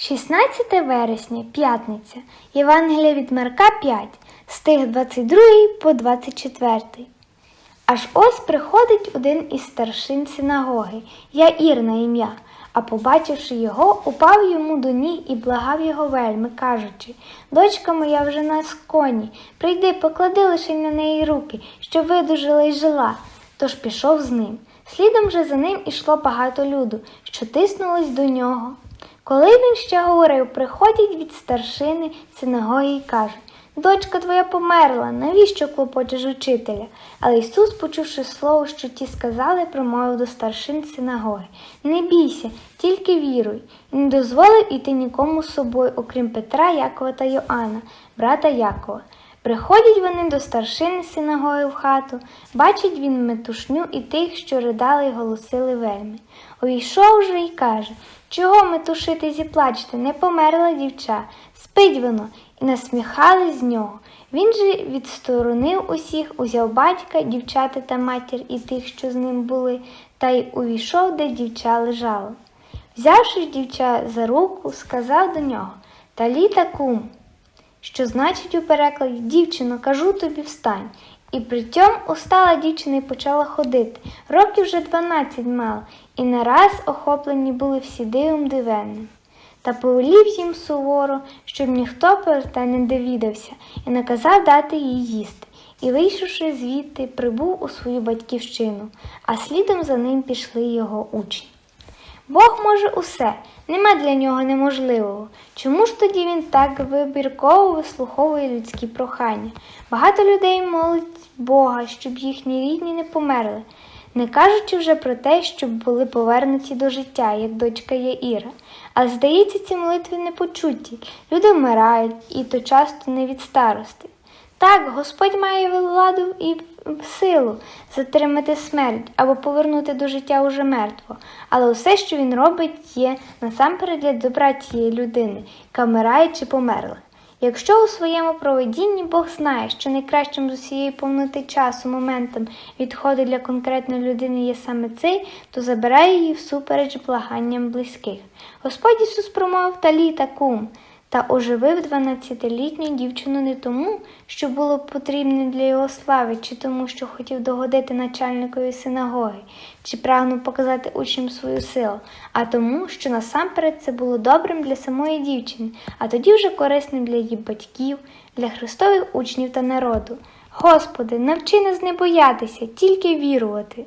16 вересня, п'ятниця, Євангелія від Марка 5, стих 22 по 24. Аж ось приходить один із старшин синагоги, Яїр на ім'я, а побачивши його, упав йому до ніг і благав його вельми, кажучи, дочка моя вже на сконі, прийди, поклади лише на неї руки, щоб видужила й жила. Тож пішов з ним. Слідом же за ним ішло багато люду, що тиснулись до нього. Коли він ще говорив, приходять від старшини синагоги і кажуть, дочка твоя померла, навіщо клопочеш учителя? Але Ісус, почувши слово, що ті сказали, промовив до старшин синагоги, не бійся, тільки віруй, і не дозволив іти нікому з собою, окрім Петра, Якова та Йоанна, брата Якова. Приходять вони до старшини синагоги в хату, бачить він метушню і тих, що ридали й голосили вельми. Увійшов же й каже, чого метушитись і плачете, не померла дівча, спить воно, і насміхались з нього. Він же відсторонив усіх, узяв батька, дівчата та матір і тих, що з ним були, та й увійшов, де дівча лежало. Взявши дівча за руку, сказав до нього Таліта кум, що значить у перекладі дівчино, кажу тобі встань. І при цьому устала дівчина і почала ходити. Років вже дванадцять мала, і нараз охоплені були всі дивом дивенним. Та повелів їм суворо, щоб ніхто про те не довідався, і наказав дати їй їсти. І, вийшовши звідти, прибув у свою батьківщину, а слідом за ним пішли його учні. Бог може усе, нема для нього неможливого. Чому ж тоді він так вибірково вислуховує людські прохання? Багато людей молить Бога, щоб їхні рідні не померли, не кажучи вже про те, щоб були повернуті до життя, як дочка Яїра. Але здається, ці молитви не почуті. Люди вмирають, і то часто не від старости. Так, Господь має владу і силу затримати смерть або повернути до життя уже мертво, але усе, що він робить, є насамперед для добра тієї людини, яка вмирає чи померла. Якщо у своєму проведінні Бог знає, що найкращим з усієї повноти часу моментом відходу для конкретної людини є саме цей, то забирає її всупереч благанням близьких. Господь Ісус промовив таліта кум та оживив 12-літню дівчину не тому, що було потрібне для його слави, чи тому, що хотів догодити начальникові синагоги, чи прагнув показати учням свою силу, а тому, що насамперед це було добрим для самої дівчини, а тоді вже корисним для її батьків, для христових учнів та народу. Господи, навчи нас не боятися, тільки вірувати.